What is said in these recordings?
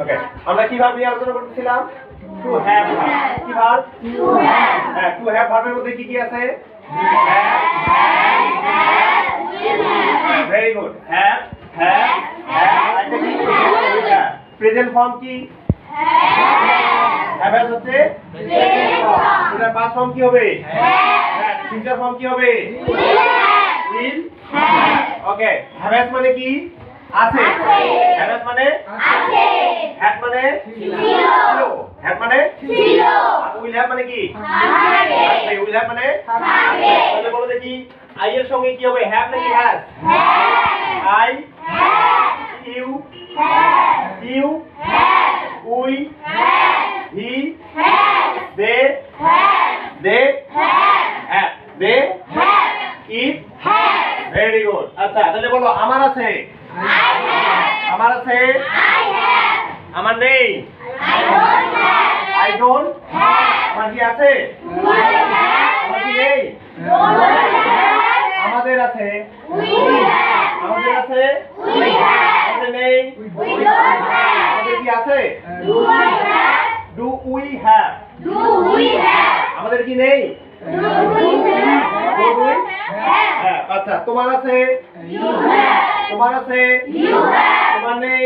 ওকে আমরা কীভাবে আলোচনা করতেছিলাম? টু হ্যাভ কি ভাব হ্যাঁ টু হ্যাভ মধ্যে কি কি আছে? Very good have have have present form কি? হ্যাভ হচ্ছে এটা পাস ফর্ম কি হবে? হ্যাঁ ফিউচার ফর্ম কি হবে? উইল ওকে হ্যাভ মানে কি? আছে। হ্যাভ মানে? হ্যাভ মানে? ছিল। হ্যাভ মানে? উইল হ্যাভ মানে কি? উইল হ্যাভ মানে? তাহলে বলো দেখি আই এর সঙ্গে কি হবে? হ্যাভ নাকি has I you you we he they they have they it very good. আচ্ছা তাহলে বলো আমার আছে। আমার আছে? আমার নেই? আই ডোন্ট আমার কি আছে? আমার কি নেই? আমাদের আছে? আমাদের আছে? আমাদের নেই? আমাদের কি আছে? ডু উই হ্যাভ আমাদের কি নেই? হ্যাঁ আচ্ছা তোমার আছে? তোমার আছে? তোমার নেই?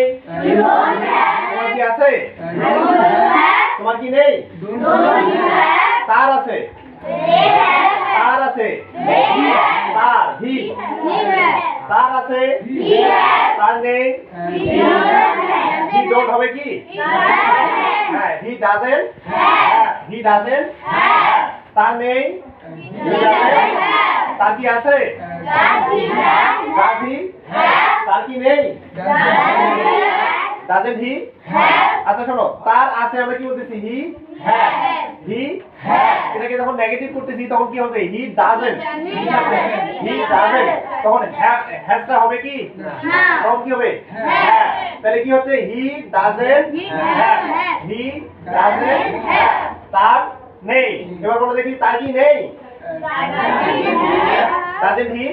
তোমার কি আছে? তোমার কি নেই? তার আছে। তার আছে। তার হি তার আছে। তার নেই। হি ডোন্ট হবে কি? হ্যাঁ হি ডাজেন হি ডাজেন তার নেই? তার কি আছে? ডাজ হি তার কি নেই? ডাজেন হি আচ্ছা শোনো তার আছে আমরা কি বলতেছি? হি? হ্যাঁ। হি? এটাকে যখন নেগেটিভ করতেছি তখন কি হবে? হি ডাজেন হি ডাজেন তখন হ্যাজটা হবে কি? তখন কি হবে? হ্যাঁ। তাহলে কি হচ্ছে? হি ডাজেন হি ডাজেন তার নেই। এবার বলো দেখি তার কি নেই? ডাজেন হি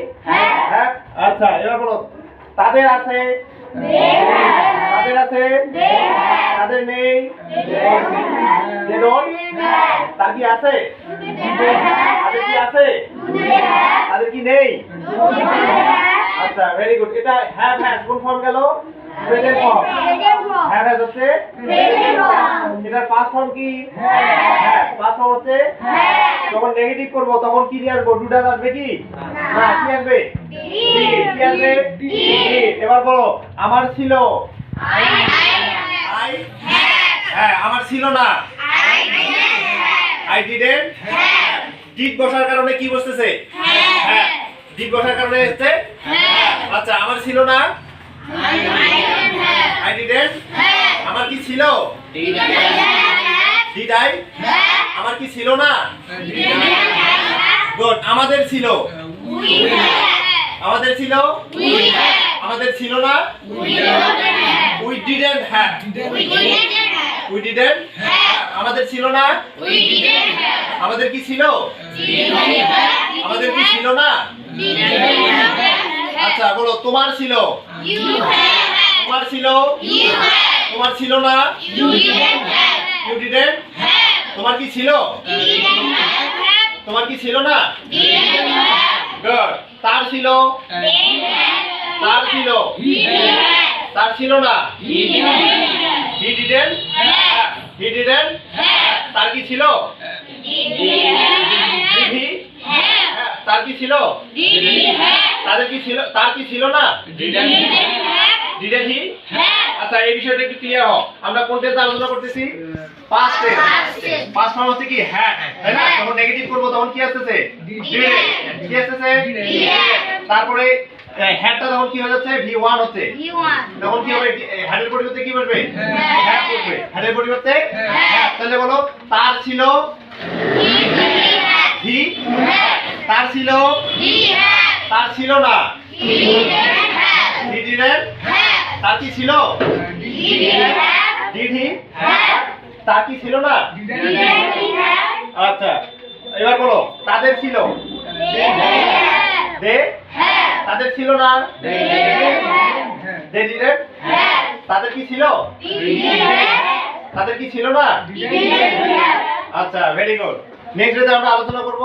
হ্যাঁ। আচ্ছা এবার বলো। তাদের আছে? তাদের আছে? তাদের নেই? তার কি আছে? তাদের কি আছে? তাদের কি নেই? আচ্ছা ভেরি গুড এটা হ্যাভ হ্যাজ কোন ফর্ম গেল? প্রেজেন্ট ফর্ম হ্যাভ হচ্ছে? এটার পাস্ট ফর্ম কি? হ্যাঁ। ফর্ম হচ্ছে? যখন নেগেটিভ করব তখন কি নিয়ে আসব? ডু আসবে কি? না। কি আসবে? কি আসবে? এবার বলো আমার ছিল? হ্যাঁ আমার ছিল না। আই ডিডেন্ট ডিড বসার কারণে কি বসতেছে? হ্যাঁ। ডিড বসার কারণে হচ্ছে? আচ্ছা আমার ছিল না? আই ডিডেন্ট আমার কি ছিল? ডিড আমার কি ছিল না? গুড আমাদের ছিল? আমাদের ছিল? আমাদের ছিল না? We didn't have we didn't আমাদের ছিল না? আমাদের কি ছিল? আমাদের কি ছিল না? আচ্ছা বলো তোমার ছিল? তোমার ছিল? তোমার ছিল না? ইউ ডিডেন্ট তোমার কি ছিল? তোমার কি ছিল না? গুড তার ছিল? তার ছিল? তার ছিল না? হি ডিডেন্ট হি ডিডেন্ট তার কি ছিল? তার কি ছিল? তাদের কি ছিল? তার কি ছিল না? ডিডেন্ট হি আচ্ছা এই বিষয়টা একটু ক্লিয়ার হও। আমরা কোন টেন্সে আলোচনা করতেছি? পাস্ট টেন্স পাস্ট ফর্ম হচ্ছে কি? হ্যাঁ তাই না? যখন নেগেটিভ করব তখন কি আসতেছে? ডিডেন্ট কি আসতেছে? তারপরে হ্যাডটা তখন কি হয়ে যাচ্ছে? ভি ওয়ান হচ্ছে। তখন কি হবে? হ্যাডের পরিবর্তে কি বলবে হ্যাঁ। করবে। হ্যাডের পরিবর্তে? হ্যাঁ। তাহলে বলো তার ছিল হি তার ছিল তার ছিল না? হি ডিডেন্ট তার কি ছিল? ডিড তার কি ছিল না? আচ্ছা এবার বলো, তাদের ছিল? দে? তাদের ছিল না? দে ডিডেন্ট তাদের কি ছিল? তাদের কি ছিল না? আচ্ছা ভেরি গুড নেক্সট ডেতে আমরা আলোচনা করব